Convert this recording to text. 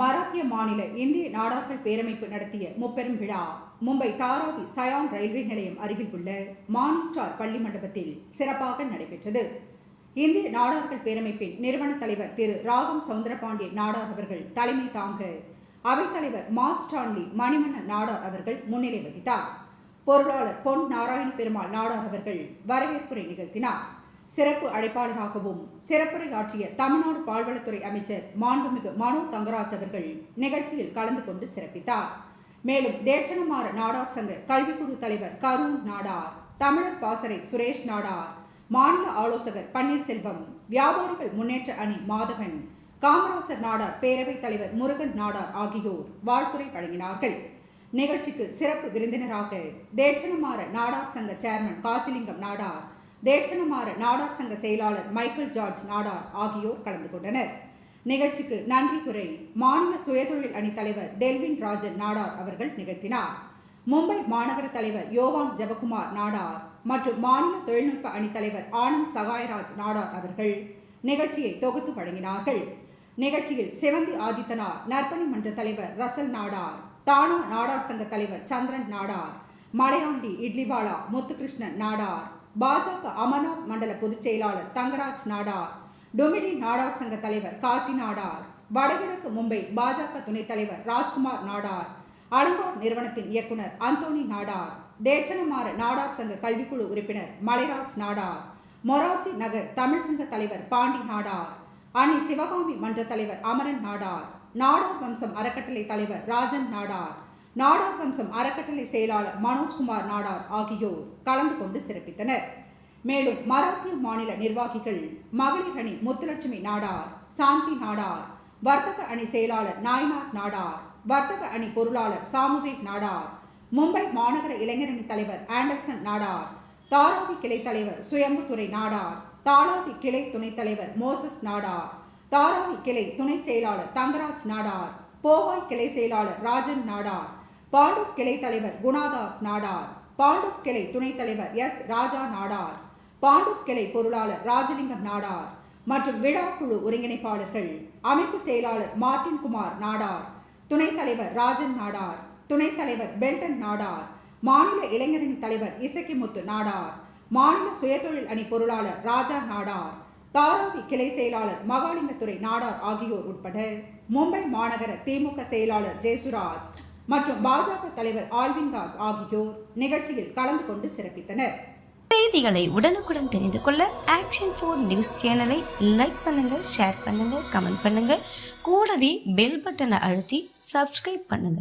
மராத்திய மாநில இந்திய நாடார்கள் பேரமைப்பு நடத்திய முப்பெரும் விழா மும்பை தாராவி சயான் ரயில்வே நிலையம் அருகில் உள்ள மார்னிங் ஸ்டார் பள்ளி மண்டபத்தில் சிறப்பாக நடைபெற்றது. இந்திய நாடார்கள் பேரமைப்பின் நிறுவன தலைவர் திரு ராகம் சவுந்தரபாண்டிய நாடார் அவர்கள் தலைமை தாங்க அவைத்தலைவர் மா ஸ்டான்லி மணிமன்னன் நாடார் அவர்கள் முன்னிலை வகித்தார். பொருளாளர் பொன் நாராயண பெருமாள் நாடார் அவர்கள் வரவேற்புரை நிகழ்த்தினார். சிறப்பு அழைப்பாளராகவும் சிறப்புரையாற்றிய தமிழ்நாடு பால்வளத்துறை அமைச்சர் மாண்புமிகு மனோ தங்கராஜ் அவர்கள் நிகழ்ச்சியில் கலந்து கொண்டு சிறப்பித்தார். மேலும் தேச்சனமாற நாடார் சங்க கல்விக்குழு தலைவர் கரூர் நாடார் தமிழர் பாசறை சுரேஷ் நாடார் மாநில ஆலோசகர் பன்னீர்செல்வம் வியாபாரிகள் முன்னேற்ற அணி மாதவன் காமராசர் நாடார் பேரவைத் தலைவர் முருகன் நாடார் ஆகியோர் வாழ்த்துரை வழங்கினார்கள். நிகழ்ச்சிக்கு சிறப்பு விருந்தினராக தேச்சனமாற நாடார் சங்க சேர்மன் காசிலிங்கம் நாடார் தேசனமாறு நாடார் சங்க செயலாளர் மைக்கேல் ஜார்ஜ் நாடார் ஆகியோர் கலந்து கொண்டனர். நிகழ்ச்சிக்கு நன்றி குறை மாநில சுயதொழில் அணி தலைவர் டெல்வின் ராஜன் நாடார் அவர்கள் நிகழ்த்தினார். மும்பை மாநகர தலைவர் யோவான் ஜெபகுமார் நாடார் மற்றும் மாநில தொழில்நுட்ப அணி தலைவர் ஆனந்த் சகாயராஜ் நாடார் அவர்கள் நிகழ்ச்சியை தொகுத்து வழங்கினார்கள். நிகழ்ச்சியில் சிவந்தி ஆதித்தனார் நற்பணி மன்ற தலைவர் ரசல் நாடார் தானா நாடார் சங்க தலைவர் சந்திரன் நாடார் மலையாண்டி இட்லிவாலா முத்துகிருஷ்ணன் நாடார் பாஜக அமர்நாத் மண்டல பொதுச் செயலாளர் தங்கராஜ் நாடார். டொமினி நாடார் சங்க தலைவர் காசி நாடார். வடகிழக்கு மும்பை பாஜக துணைத் தலைவர் ராஜ்குமார் நாடார். அலங்கார் நிறுவனத்தின் இயக்குனர் அந்தோனி நாடார். தேச்சனமாறு நாடார் சங்க கல்விக்குழு உறுப்பினர் மலைராஜ் நாடார். மொரார்ஜி நகர் தமிழ் சங்க தலைவர் பாண்டி நாடார். அணி சிவகாமி மன்ற தலைவர் அமரன் நாடார். நாடார் வம்சம் அறக்கட்டளை தலைவர் ராஜன் நாடார். நாடார் வம்சம் அறக்கட்டளை செயலாளர் மனோஜ்குமார் நாடார் ஆகியோர் கலந்து கொண்டு சிறப்பித்தனர். மேலும் மராத்திய மாநில நிர்வாகிகள் மகளிர் அணி முத்துலட்சுமி நாடார் சாந்தி நாடார் வர்த்தக அணி செயலாளர் நாய்னார் நாடார் வர்த்தக அணி பொருளாளர் சாமுவேல் நாடார் மும்பை மாநகர இளைஞரணி தலைவர் ஆண்டர்சன் நாடார் தாராவி கிளை தலைவர் சுயம்புத்துறை நாடார் தாராவி கிளை துணைத் தலைவர் மோசஸ் நாடார் தாராவி கிளை துணை செயலாளர் தங்கராஜ் நாடார் போவாய் கிளை செயலாளர் ராஜன் நாடார் பாண்டூர் கிளை தலைவர் குணாதாஸ் நாடார். பாண்டூர் கிளை துணைத் தலைவர் எஸ். ராஜா நாடார். பாண்டூர் கிளை பொருளாளர் ராஜலிங்கம் நாடார். மற்றும் விழா குழு ஒருங்கிணைப்பாளர்கள் அமைப்பு செயலாளர் மார்டின் குமார் நாடார். துணைத் தலைவர் ராஜன் நாடார். துணைத் தலைவர் பெல்டன் நாடார். மாநில இளைஞரணி தலைவர் இசக்கிமுத்து நாடார். மாநில சுயதொழில் அணி பொருளாளர் ராஜா நாடார். தாராவி கிளை செயலாளர் மகாலிங்கத்துறை நாடார் ஆகியோர் உட்பட மும்பை மாநகர திமுக செயலாளர் ஜெயசுராஜ் மற்றும் பாஜக தலைவர் ஆல்வின் தாஸ் ஆகியோர் நிகழ்ச்சியில் கலந்து கொண்டு சிறப்பித்தனர். செய்திகளை உடனுக்குடன் தெரிந்து கொள்ள ஆக்ஷன் ஃபோர் நியூஸ் சேனலை லைக் பண்ணுங்க ஷேர் பண்ணுங்க கமெண்ட் பண்ணுங்க. கூடவே பெல் பட்டனை அழுத்தி சப்ஸ்கிரைப் பண்ணுங்க.